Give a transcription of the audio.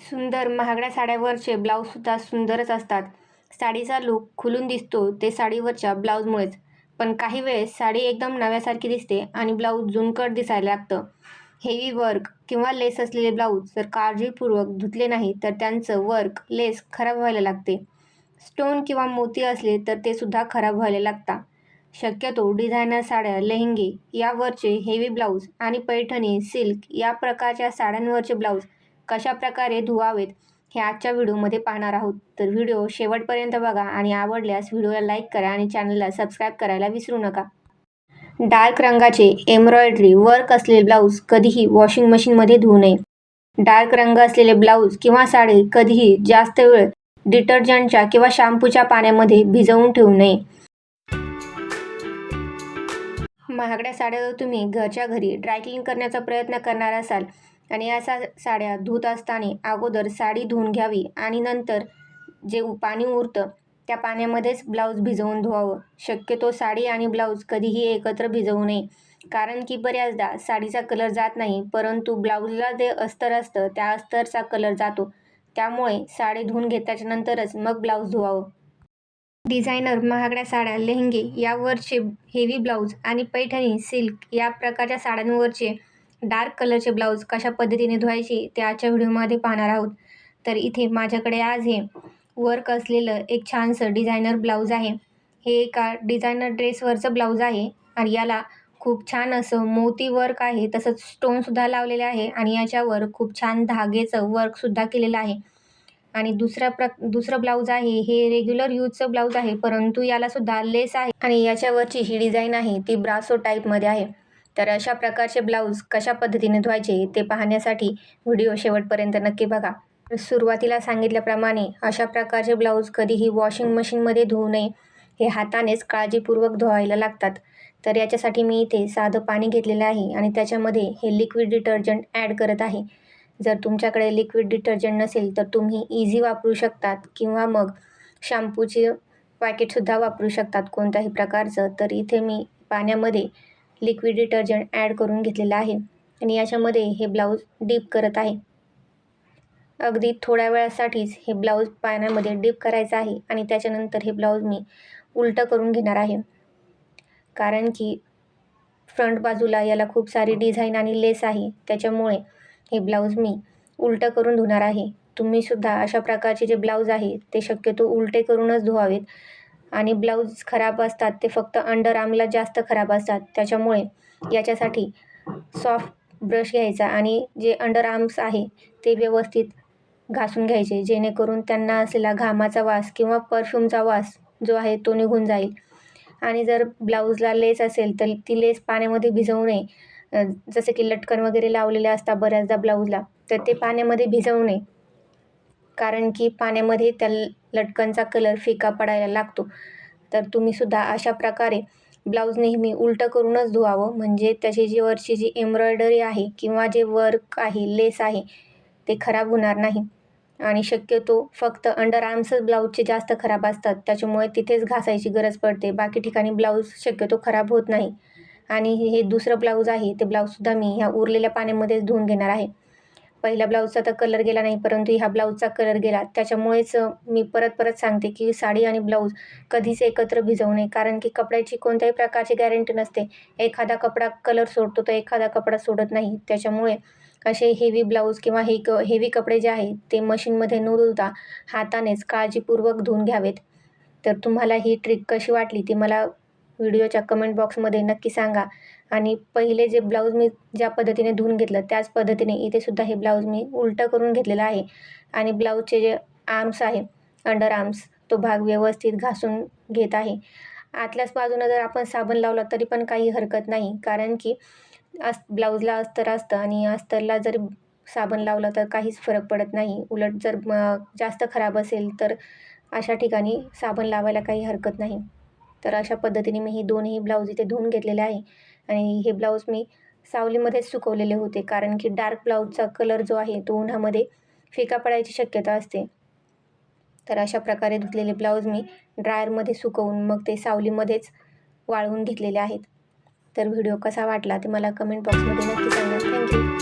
सुंदर महागड्या साड्यावरचे ब्लाऊजसुद्धा सुंदरच असतात. साडीचा लूक खुलून दिसतो ते साडीवरच्या ब्लाऊजमुळेच पण काही वेळेस साडी एकदम नव्यासारखी दिसते आणि ब्लाऊज जुनकट दिसायला लागतं. हेवी वर्क किंवा लेस असलेले ब्लाऊज जर काळजीपूर्वक धुतले नाही तर त्यांचं वर्क लेस खराब व्हायला लागते. स्टोन किंवा मोती असले तर ते सुद्धा खराब व्हायला लागतात. शक्यतो डिझायनर साड्या लेहंगे यावरचे हेवी ब्लाऊज आणि पैठणी सिल्क या प्रकारच्या साड्यांवरचे ब्लाऊज कशा प्रकारे धुवावेत हे आजच्या व्हिडिओमध्ये पाहणार आहोत. तर व्हिडिओ शेवटपर्यंत बघा आणि आवडल्यास व्हिडिओला लाईक करा आणि चॅनलला सबस्क्राईब करायला विसरू नका. डार्क रंगाचे एम्ब्रॉयडरी वर्क असलेले ब्लाऊज कधीही वॉशिंग मशीनमध्ये धुवू नये. डार्क रंग असलेले ब्लाऊज किंवा साडी कधीही जास्त वेळ डिटर्जंटच्या किंवा शॅम्पूच्या पाण्यामध्ये भिजवून ठेवू नये. महागड्या साड्या जर तुम्ही घरच्या घरी ड्रायक्लीन करण्याचा प्रयत्न करणार असाल आणि या सा साड्या धुत असताना अगोदर साडी धुवून घ्यावी आणि नंतर जे पाणी उरतं त्या पाण्यामध्येच ब्लाऊज भिजवून धुवावं. शक्यतो साडी आणि ब्लाऊज कधीही एकत्र भिजवू नये कारण की बऱ्याचदा साडीचा कलर जात नाही परंतु ब्लाऊजला जे अस्तर असतं त्या अस्तरचा कलर जातो. त्यामुळे साडी धुवून घेतल्याच्या नंतरच मग ब्लाऊज धुवावं. डिझायनर महागड्या साड्या लेहंगे यावरचे हेवी ब्लाऊज आणि पैठणी सिल्क या प्रकारच्या साड्यांवरचे डार्क कलरचे ब्लाऊज कशा पद्धतीने धुवायचे ते आजच्या व्हिडिओमध्ये पाहणार आहोत. तर इथे माझ्याकडे आज हे वर्क असलेलं एक छानसं डिझायनर ब्लाऊज आहे. हे एका डिझायनर ड्रेसवरचं ब्लाऊज आहे आणि याला खूप छान असं मोती वर्क आहे. तसंच स्टोनसुद्धा लावलेले आहे आणि याच्यावर खूप छान धागेचं वर्कसुद्धा केलेलं आहे. आणि दुसरा प्र दुसरं ब्लाऊज आहे. हे रेग्युलर यूजचं ब्लाऊज आहे परंतु यालासुद्धा लेस आहे. आणि याच्यावरची ही डिझाईन आहे ती ब्रासो टाईपमध्ये आहे. तर अशा प्रकारचे ब्लाऊज कशा पद्धतीने धुवायचे ते पाहण्यासाठी व्हिडिओ शेवटपर्यंत नक्की बघा. सुरुवातीला सांगितल्याप्रमाणे अशा प्रकारचे ब्लाऊज कधीही वॉशिंग मशीनमध्ये धुवू नये. हे हातानेच काळजीपूर्वक धुवायला लागतात. तर याच्यासाठी मी इथे साधं पाणी घेतलेलं आहे आणि त्याच्यामध्ये हे लिक्विड डिटर्जंट ॲड करत आहे. जर तुमच्याकडे लिक्विड डिटर्जंट नसेल तर तुम्ही इझी वापरू शकतात किंवा मग शॅम्पूचे पॅकेटसुद्धा वापरू शकतात कोणत्याही प्रकारचं. तर इथे मी पाण्यामध्ये लिक्विड डिटर्जंट ॲड करून घेतलेलं आहे. आणि याच्यामध्ये हे ब्लाऊज डीप करत आहे. अगदी थोड्या वेळासाठीच हे ब्लाऊज पाण्यामध्ये डीप करायचं आहे आणि त्याच्यानंतर हे ब्लाऊज मी उलटं करून घेणार आहे. कारण की फ्रंट बाजूला याला खूप सारी डिझाईन आणि लेस आहे. त्याच्यामुळे हे ब्लाऊज मी उलटं करून धुणार आहे. तुम्हीसुद्धा अशा प्रकारचे जे ब्लाऊज आहे ते शक्यतो उलटे करूनच धुवावेत. आणि ब्लाऊज खराब असतात ते फक्त अंडर आर्मला जास्त खराब असतात. त्याच्यामुळे याच्यासाठी सॉफ्ट ब्रश घ्यायचा आणि जे अंडर आर्म्स आहे ते व्यवस्थित घासून घ्यायचे जेणेकरून त्यांना असलेला घामाचा वास किंवा परफ्यूमचा वास जो आहे तो निघून जाईल. आणि जर ब्लाऊजला लेस असेल तर ती लेस पाण्यामध्ये भिजवू नये. जसे की लटकन वगैरे लावलेले असतात बऱ्याचदा ब्लाऊजला तर ते पाण्यामध्ये भिजवू नये. कारण की पाण्यामध्ये त्या लटकनचा कलर फिका पडायला लागतो. तर तुम्हीसुद्धा अशा प्रकारे ब्लाऊज नेहमी उलटं करूनच धुवावं. म्हणजे त्याची जी वरची जी एम्ब्रॉयडरी आहे किंवा जे वर्क आहे लेस आहे ते खराब होणार नाही. आणि शक्यतो फक्त अंडर आर्म्सच ब्लाऊजचे जास्त खराब असतात. त्याच्यामुळे तिथेच घासायची गरज पडते. बाकी ठिकाणी ब्लाऊज शक्यतो खराब होत नाही. आणि हे दुसरं ब्लाऊज आहे ते ब्लाऊजसुद्धा मी ह्या उरलेल्या पाण्यामध्येच धुवून घेणार आहे. पहिल्या ब्लाऊजचा तर कलर गेला नाही परंतु ह्या ब्लाऊजचा कलर गेला. त्याच्यामुळेच मी परत परत सांगते की साडी आणि ब्लाऊज कधीच एकत्र भिजवू नये. कारण की कपड्याची कोणत्याही प्रकारची गॅरंटी नसते. एखादा कपडा कलर सोडतो तर एखादा कपडा सोडत नाही. त्याच्यामुळे असे हेवी ब्लाऊज किंवा हे क हेवी कपडे जे आहेत ते मशीनमध्ये न धुता हातानेच काळजीपूर्वक धुवून घ्यावेत. तर तुम्हाला ही ट्रिक कशी वाटली ती मला व्हिडिओच्या कमेंट बॉक्समध्ये नक्की सांगा. आणि पहिले जे ब्लाऊज मी ज्या पद्धतीने धुवून घेतलं त्याच पद्धतीने इथे सुद्धा हे ब्लाऊज मी उलटं करून घेतलेलं आहे. आणि ब्लाऊजचे जे आर्म्स आहे अंडर आर्म्स तो भाग व्यवस्थित घासून घेत आहे. आतल्याच बाजूनं जर आपण साबण लावला तरी पण काही हरकत नाही. कारण की अस ब्लाऊजला अस्तर असतं आणि अस्तरला जर साबण लावला तर काहीच फरक पडत नाही. उलट जर जास्त खराब असेल तर अशा ठिकाणी साबण लावायला काही हरकत नाही. तर अशा पद्धतीने मी हे दोनही ब्लाऊज इथे धुवून घेतलेले आहे. आणि हे ब्लाऊज मी सावलीमध्येच सुकवलेले होते कारण की डार्क ब्लाऊजचा कलर जो आहे तो उन्हामध्ये फिका पडायची शक्यता असते. तर अशा प्रकारे धुतलेले ब्लाऊज मी ड्रायरमध्ये सुकवून मग ते सावलीमध्येच वाळवून घेतलेले आहेत. तर व्हिडिओ कसा वाटला ते मला कमेंट बॉक्समध्ये नक्की सांगा.